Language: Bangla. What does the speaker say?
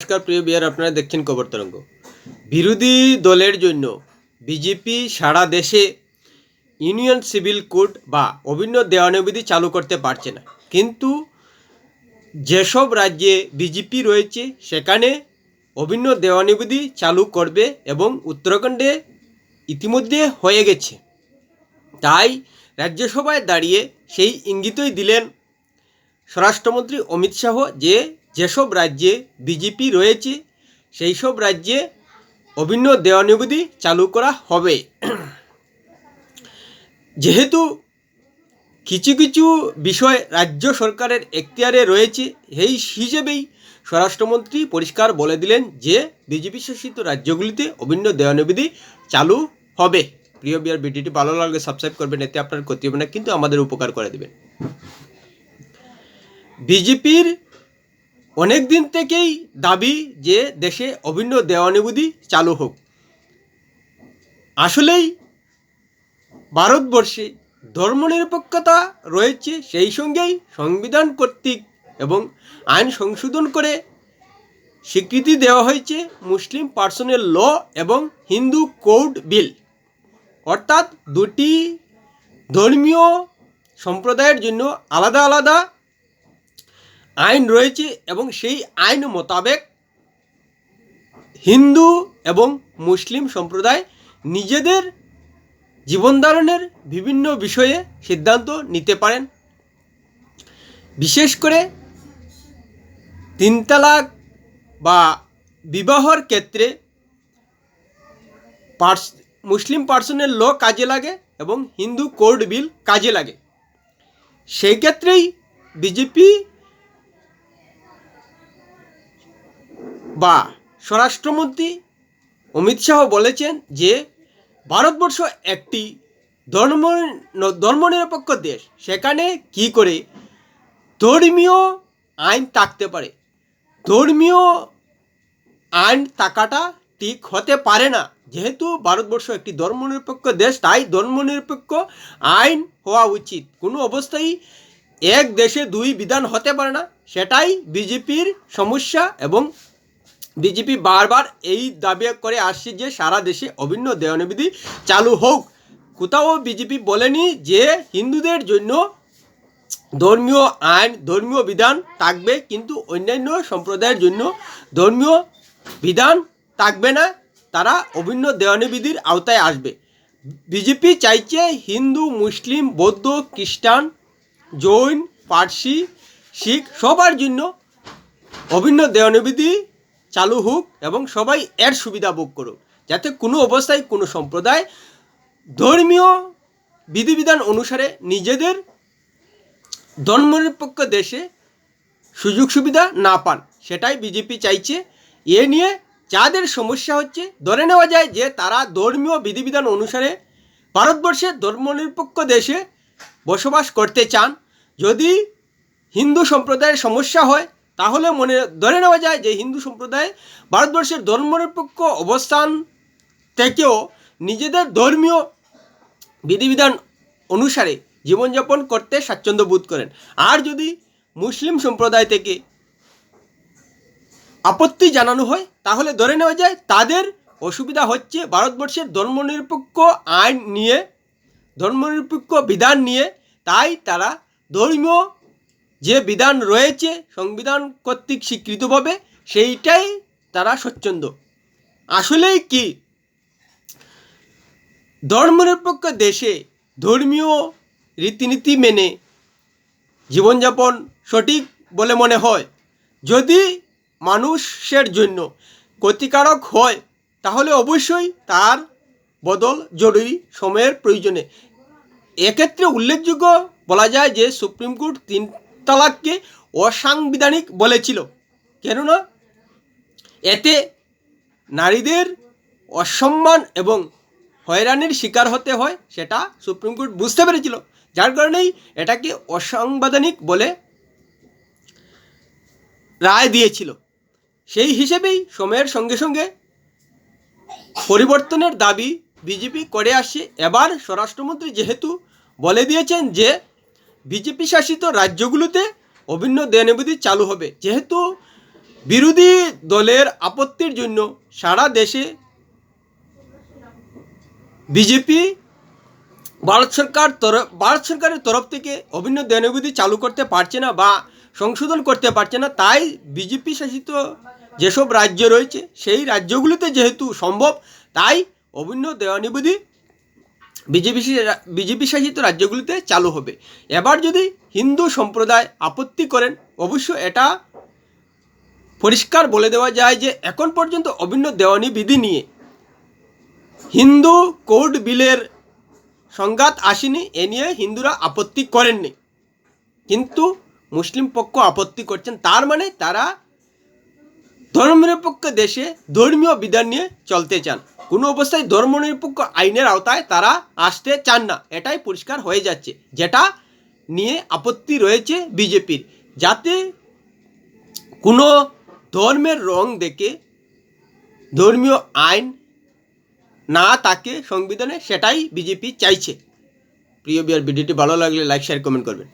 নমস্কার, প্রিয় বিয়ার আপনারা দেখছেন খবর তরঙ্গ। বিরোধী দলের জন্য বিজেপি সারা দেশে ইউনিয়ন সিভিল কোড বা অভিন্ন দেওয়ানবিধি চালু করতে পারছে না। কিন্তু যেসব রাজ্যে বিজেপি রয়েছে, সেখানে অভিন্ন দেওয়ানিবিধি চালু করবে এবং উত্তরাখণ্ডে ইতিমধ্যে হয়ে গেছে। তাই রাজ্যসভায় দাঁড়িয়ে সেই ইঙ্গিতই দিলেন স্বরাষ্ট্রমন্ত্রী অমিত শাহ যে যেসব রাজ্যে বিজেপি রয়েছে সেই সব রাজ্যে অভিন্ন দেওয়ানিবিধি চালু করা হবে। যেহেতু কিছু কিছু বিষয় রাজ্য সরকারের এখতিয়ারে রয়েছে, সেই হিসেবেই স্বরাষ্ট্রমন্ত্রী পরিষ্কার বলে দিলেন যে, বিজেপি শাসিত রাজ্যগুলিতে অভিন্ন দেওয়ানিবিধি চালু হবে। প্রিয় বিয়ার ভিডিওটি ভালো লাগলে সাবস্ক্রাইব করবেন, এতে আপনার ক্ষতি হবে না, কিন্তু আমাদের উপকার করে দেবেন। বিজেপির অনেক দিন থেকেই দাবি যে দেশে অভিন্ন দেওয়ানিবিধি চালু হোক। আসলেই ভারতবর্ষে ধর্মনিরপেক্ষতা রয়েছে সেই সঙ্গেই সংবিধান কর্তৃক এবং আইন সংশোধন করে স্বীকৃতি দেওয়া হয়েছে মুসলিম পার্সোনাল ল এবং হিন্দু কোড বিল। অর্থাৎ দুটি ধর্মীয় সম্প্রদায়ের জন্য আলাদা আলাদা আইন রয়েছে এবং সেই আইন মোতাবেক হিন্দু এবং মুসলিম সম্প্রদায় নিজেদের জীবনধারণের বিভিন্ন বিষয়ে সিদ্ধান্ত নিতে পারেন। বিশেষ করে তিন তালাক বা বিবাহর ক্ষেত্রে পার্স, মুসলিম পার্সনের ল কাজে লাগে এবং হিন্দু কোর্ট বিল কাজে লাগে। সেই ক্ষেত্রেই বিজেপি বা স্বরাষ্ট্রমন্ত্রী অমিত শাহ বলেছেন যে ভারতবর্ষ একটি ধর্ম, ধর্মনিরপেক্ষ দেশ। সেখানে কি করে ধর্মীয় আইন থাকতে পারে? ধর্মীয় আইন থাকাটা ঠিক হতে পারে না। যেহেতু ভারতবর্ষ একটি ধর্মনিরপেক্ষ দেশ, তাই ধর্মনিরপেক্ষ আইন হওয়া উচিত। কোনো অবস্থায় এক দেশে দুই বিধান হতে পারে না। সেটাই বিজেপির সমস্যা এবং বিজেপি বারবার এই দাবি করে আসছে যে সারা দেশে অভিন্ন দেওয়ানিবিধি চালু হোক। কোথাও বিজেপি বলেনি যে হিন্দুদের জন্য ধর্মীয় আইন, ধর্মীয় বিধান থাকবে, কিন্তু অন্যান্য সম্প্রদায়ের জন্য ধর্মীয় বিধান থাকবে না। তারা অভিন্ন দেওয়ানিবিধির আওতায় আসবে। বিজেপি চাইছে হিন্দু, মুসলিম, বৌদ্ধ, খ্রিস্টান, জৈন, পার্সি, শিখ সবার জন্য অভিন্ন দেওয়ানিবিধি চালু হোক এবং সবাই এর সুবিধা ভোগ করুক, যাতে কোনো অবস্থায় কোনো সম্প্রদায় ধর্মীয় বিধিবিধান অনুসারে নিজেদের ধর্মনিরপেক্ষ দেশে সুযোগ সুবিধা না পান। সেটাই বিজেপি চাইছে। এ নিয়ে যাদের সমস্যা হচ্ছে, ধরে নেওয়া যায় যে তারা ধর্মীয় বিধিবিধান অনুসারে ভারতবর্ষের ধর্মনিরপেক্ষ দেশে বসবাস করতে চান। যদি হিন্দু সম্প্রদায়ের সমস্যা হয় তাহলে মনে ধরে নেওয়া যায় যে হিন্দু সম্প্রদায় ভারতবর্ষের ধর্মনিরপেক্ষ অবস্থান থেকেও নিজেদের ধর্মীয় বিধিবিধান অনুসারে জীবনযাপন করতে স্বাচ্ছন্দ্য বোধ করেন। আর যদি মুসলিম সম্প্রদায় থেকে আপত্তি জানানো হয়, তাহলে ধরে নেওয়া যায় তাদের অসুবিধা হচ্ছে ভারতবর্ষের ধর্মনিরপেক্ষ আইন নিয়ে, ধর্মনিরপেক্ষ বিধান নিয়ে। তাই তারা ধর্মীয় যে বিধান রয়েছে, সংবিধান কর্তৃক স্বীকৃতভাবে সেইটাই তারা স্বচ্ছন্দ। আসলেই কি? ধর্মনিরপেক্ষ দেশে ধর্মীয় রীতিনীতি মেনে জীবনযাপন সঠিক বলে মনে হয়। যদি মানুষের জন্য ক্ষতিকারক হয়, তাহলে অবশ্যই তার বদল জরুরি সময়ের প্রয়োজনে। এক্ষেত্রে উল্লেখযোগ্য বলা যায় যে, সুপ্রিম কোর্ট তিন তালাককে অসাংবিধানিক বলেছিল। কেননা এতে নারীদের অসম্মান এবং হয়রানির শিকার হতে হয় সেটা সুপ্রিম কোর্ট বুঝতে পেরেছিল। যার কারণেই এটাকে অসাংবিধানিক বলে রায় দিয়েছিল। সেই হিসেবেই সময়ের সঙ্গে সঙ্গে পরিবর্তনের দাবি বিজেপি করে আসছে এবার স্বরাষ্ট্রমন্ত্রী যেহেতু বলে দিয়েছেন যে বিজেপি শাসিত রাজ্যগুলোতে অভিন্ন দেয়ানিবিধি চালু হবে। যেহেতু বিরোধী দলের আপত্তির জন্য সারা দেশে বিজেপি ভারত সরকার তরফ, ভারত সরকারের তরফ থেকে অভিন্ন দেনবিধি চালু করতে পারছে না বা সংশোধন করতে পারছে না, তাই বিজেপি শাসিত যেসব রাজ্য রয়েছে, সেই রাজ্যগুলিতে যেহেতু সম্ভব, তাই অভিন্ন দেওয়ানিবিধি বিজেপি বিজেপি শাসিত রাজ্যগুলিতে চালু হবে। এবার যদি হিন্দু সম্প্রদায় আপত্তি করেন, অবশ্য এটা পরিষ্কার বলে দেওয়া যায় যে, এখন পর্যন্ত অভিন্ন দেওয়ানি বিধি নিয়ে হিন্দু কোড বিলের সংঘাত আসেনি, এ নিয়ে হিন্দুরা আপত্তি করেননি। কিন্তু মুসলিম পক্ষ আপত্তি করছেন, তার মানে তারা ধর্মনিরপেক্ষ দেশে ধর্মীয় বিধান নিয়ে চলতে চান। কোনো অবস্থায় ধর্মনিরপেক্ষ আইনের আওতায় তারা আসতে চান না। এটাই পরিষ্কার হয়ে যাচ্ছে, যেটা নিয়ে আপত্তি রয়েছে বিজেপির। যাতে কোনো ধর্মের রং দেখে ধর্মীয় আইন না তাকে সংবিধানে, সেটাই বিজেপি চাইছে। প্রিয় বিয়ার ভিডিওটি ভালো লাগলে লাইক শেয়ার কমেন্ট করবেন।